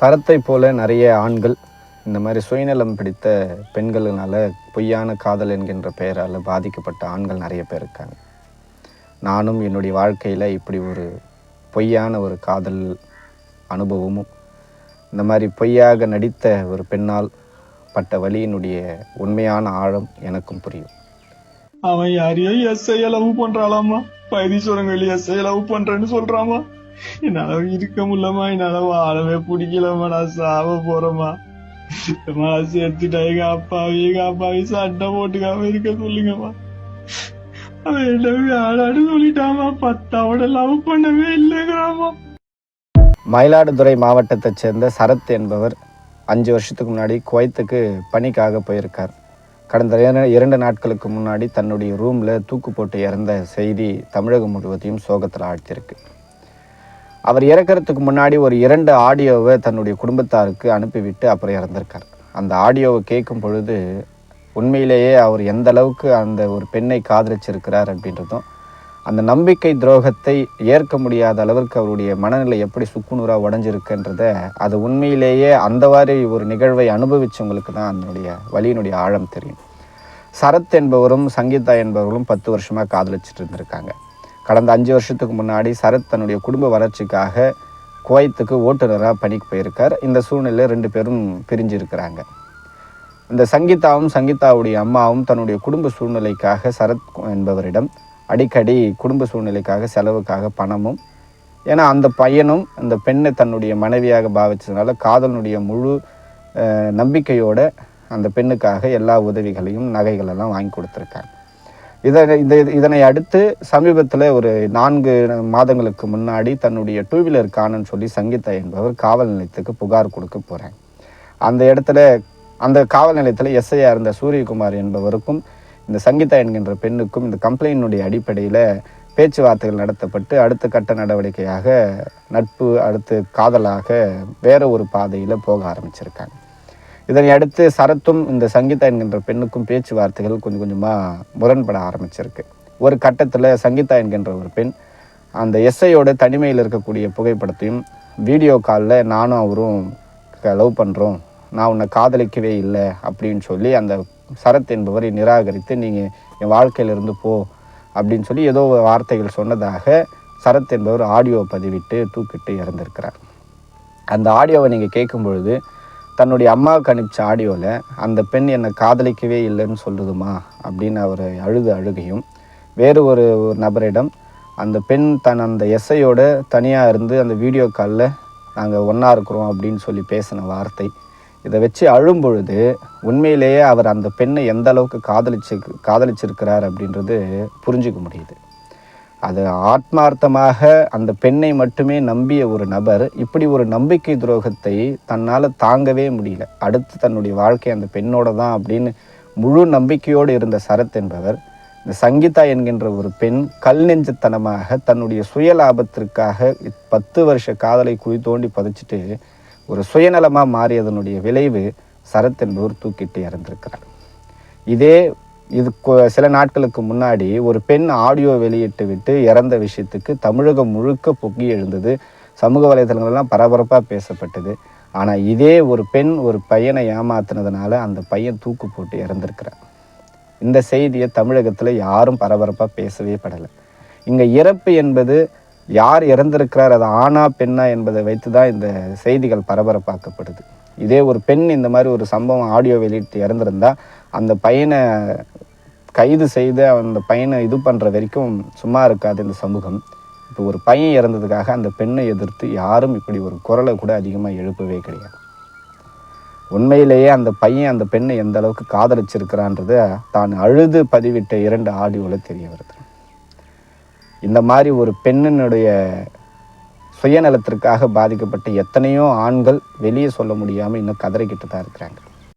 சரத்தை போல நிறைய ஆண்கள் இந்த மாதிரி சுயநலம் பிடித்த பெண்களினால் பொய்யான காதல் என்கின்ற பெயரால் பாதிக்கப்பட்ட ஆண்கள் நிறைய பேர் இருக்காங்க. நானும் என்னுடைய வாழ்க்கையில் இப்படி ஒரு பொய்யான ஒரு காதல் அனுபவமும் இந்த மாதிரி பொய்யாக நடித்த ஒரு பெண்ணால் பட்ட வழியினுடைய உண்மையான ஆழம் எனக்கும் புரியும். அவன் யாரையோ எஸ்ஐ லவ் பண்றாளாமா பைதீஸ்வரன் எஸ்ஐ லவ் பண்றேன்னு சொல்றாமா என்னால இருக்க முடியலமா என்னால வாழவே பிடிக்கலமா நான் சாவ போறேமா அம்மா, சேர்த்துட்டா எங்க அப்பாவி எங்க அப்பாவி சண்டை போட்டுக்காம இருக்க சொல்லுங்கம்மா. அவன் என்ன வேணான்னு சொல்லிட்டாமா பத்தாவோட லவ் பண்ணவே இல்லைங்கிறாமா மயிலாடுதுறை மாவட்டத்தைச் சேர்ந்த சரத் என்பவர் அஞ்சு வருஷத்துக்கு முன்னாடி குவைத்துக்கு பணிக்காக போயிருக்கார். கடந்த இரண்டு நாட்களுக்கு முன்னாடி தன்னுடைய ரூமில் தூக்கு போட்டு இறந்த செய்தி தமிழகம் முழுவதையும் சோகத்தில் ஆழ்த்தியிருக்கு. அவர் இறக்கிறதுக்கு முன்னாடி ஒரு இரண்டு ஆடியோவை தன்னுடைய குடும்பத்தாருக்கு அனுப்பிவிட்டு அப்புறம் இறந்திருக்கார். அந்த ஆடியோவை கேட்கும் பொழுது உண்மையிலேயே அவர் எந்த அளவுக்கு அந்த ஒரு பெண்ணை காதலிச்சிருக்கிறார் அப்படின்றதும் அந்த நம்பிக்கை துரோகத்தை ஏற்க முடியாத அளவிற்கு அவருடைய மனநிலை எப்படி சுக்குநூறாக உடஞ்சிருக்குன்றத அது உண்மையிலேயே அந்த மாதிரி ஒரு நிகழ்வை அனுபவித்தவங்களுக்கு தான் அதனுடைய வழியினுடைய ஆழம் தெரியும். சரத் என்பவரும் சங்கீதா என்பவர்களும் பத்து வருஷமாக காதலிச்சிட்டு இருந்திருக்காங்க. கடந்த அஞ்சு வருஷத்துக்கு முன்னாடி சரத் தன்னுடைய குடும்ப வளர்ச்சிக்காக குவைத்துக்கு ஓட்டுநராக பணிக்கு போயிருக்கார். இந்த சூழ்நிலையில் ரெண்டு பேரும் பிரிஞ்சிருக்கிறாங்க. இந்த சங்கீதாவும் சங்கீதாவுடைய அம்மாவும் தன்னுடைய குடும்ப சூழ்நிலைக்காக சரத் என்பவரிடம் அடிக்கடி குடும்ப சூழ்நிலைக்காக செலவுக்காக பணமும் ஏன்னா அந்த பையனும் அந்த பெண்ணை தன்னுடைய மனைவியாக பாவித்ததுனால காதலனுடைய முழு நம்பிக்கையோடு அந்த பெண்ணுக்காக எல்லா உதவிகளையும் நகைகளெல்லாம் வாங்கி கொடுத்துருக்காங்க. இதனை இதை இதனை அடுத்து சமீபத்தில் ஒரு நான்கு மாதங்களுக்கு முன்னாடி தன்னுடைய டூ வீலர் காணன்னு சொல்லி சங்கீதா என்பவர் காவல் நிலையத்துக்கு புகார் கொடுக்க போகிறாங்க அந்த இடத்துல அந்த காவல் நிலையத்தில் எஸ்ஐயாக இருந்த சூரியகுமார் என்பவருக்கும் இந்த சங்கீதா என்கின்ற பெண்ணுக்கும் இந்த கம்ப்ளைண்டினுடைய அடிப்படையில் பேச்சுவார்த்தைகள் நடத்தப்பட்டு அடுத்த கட்ட நடவடிக்கையாக நட்பு அடுத்து காதலாக வேற ஒரு பாதையில் போக ஆரம்பிச்சிருக்காங்க. இதனை அடுத்து சரத்தும் இந்த சங்கீதா என்கின்ற பெண்ணுக்கும் பேச்சுவார்த்தைகள் கொஞ்சம் கொஞ்சமாக முரண்பட ஆரம்பிச்சிருக்கு. ஒரு கட்டத்தில் சங்கீதா என்கின்ற ஒரு பெண் அந்த எஸ்ஐயோட தனிமையில் இருக்கக்கூடிய புகைப்படத்தையும் வீடியோ காலில் நானும் அவரும் லவ் பண்ணுறோம் நான் உன்னை காதலிக்கவே இல்லை அப்படின்னு சொல்லி அந்த சரத் என்பவரை நிராகரித்து நீங்கள் என் வாழ்க்கையிலிருந்து போ அப்படின்னு சொல்லி ஏதோ வார்த்தைகள் சொன்னதாக சரத் என்பவர் ஆடியோ பதிவிட்டு தூக்கிட்டு இறந்திருக்கிறார் அந்த ஆடியோவை நீங்கள் கேட்கும் பொழுது தன்னுடைய அம்மாவுக்கு அனுப்பிச்ச ஆடியோவில் அந்த பெண் என்னை காதலிக்கவே இல்லைன்னு சொல்லுதுமா? அப்படின்னு அவர் அழுது அழுகையும் வேறு ஒரு ஒரு நபரிடம் அந்த பெண் தன் அந்த எஸ்ஐயோட தனியாக இருந்து அந்த வீடியோ காலில் நாங்கள் ஒன்றா இருக்கிறோம் அப்படின்னு சொல்லி பேசின வார்த்தை. இதை வச்சு அழும் பொழுது உண்மையிலேயே அவர் அந்த பெண்ணை எந்த அளவுக்கு காதலிச்சு காதலிச்சிருக்கிறார் அப்படின்றது புரிஞ்சுக்க முடியுது. அது ஆத்மார்த்தமாக அந்த பெண்ணை மட்டுமே நம்பிய ஒரு நபர் இப்படி ஒரு நம்பிக்கை துரோகத்தை தன்னால் தாங்கவே முடியல. அடுத்து தன்னுடைய வாழ்க்கை அந்த பெண்ணோட தான் அப்படின்னு முழு நம்பிக்கையோடு இருந்த சரத் என்பவர் இந்த சங்கீதா என்கின்ற ஒரு பெண் கல் நெஞ்சத்தனமாக தன்னுடைய சுய லாபத்திற்காக பத்து வருஷ காதலை குழி தோண்டி பதிச்சிட்டு ஒரு சுயநலமாக மாறியதனுடைய விளைவு சரத் என்பவர் தூக்கிட்டு இறந்திருக்கிறார். இதே இது சில நாட்களுக்கு முன்னாடி ஒரு பெண் ஆடியோ வெளியிட்டு விட்டு இறந்த விஷயத்துக்கு தமிழகம் முழுக்க பொங்கி எழுந்தது. சமூக வலைதளங்கள்லாம் பரபரப்பாக பேசப்பட்டது. ஆனால் இதே ஒரு பெண் ஒரு பையனை ஏமாத்துனதுனால அந்த பையன் தூக்கு போட்டு இறந்துருக்கிறார் இந்த செய்தியை தமிழகத்தில் யாரும் பரபரப்பாக பேசவே படலை. இங்கே இறப்பு என்பது யார் இறந்திருக்கிறார் அது ஆணா பெண்ணா என்பதை வைத்து தான் இந்த செய்திகள் பரபரப்பாக்கப்படுது. இதே ஒரு பெண் இந்த மாதிரி ஒரு சம்பவம் ஆடியோ வெளியிட்டு இறந்திருந்தா அந்த பையனை கைது செய்து அந்த பையனை இது பண்ணுற வரைக்கும் சும்மா இருக்காது இந்த சமூகம். இப்போ ஒரு பையன் இறந்ததுக்காக அந்த பெண்ணை எதிர்த்து யாரும் இப்படி ஒரு குரலை கூட அதிகமாக எழுப்பவே கிடையாது. உண்மையிலேயே அந்த பையன் அந்த பெண்ணை எந்த அளவுக்கு காதலிச்சிருக்கிறான்றது தான் அழுது பதிவிட்ட இரண்டு ஆடியோவில் தெரிய வருது. இந்த மாதிரி ஒரு பெண்ணினுடைய சுயநலத்திற்காக பாதிக்கப்பட்ட எத்தனையோ ஆண்கள் வெளியே சொல்ல முடியாமல் இன்னும் கதறிக்கிட்டு தான் இருக்கிறாங்க.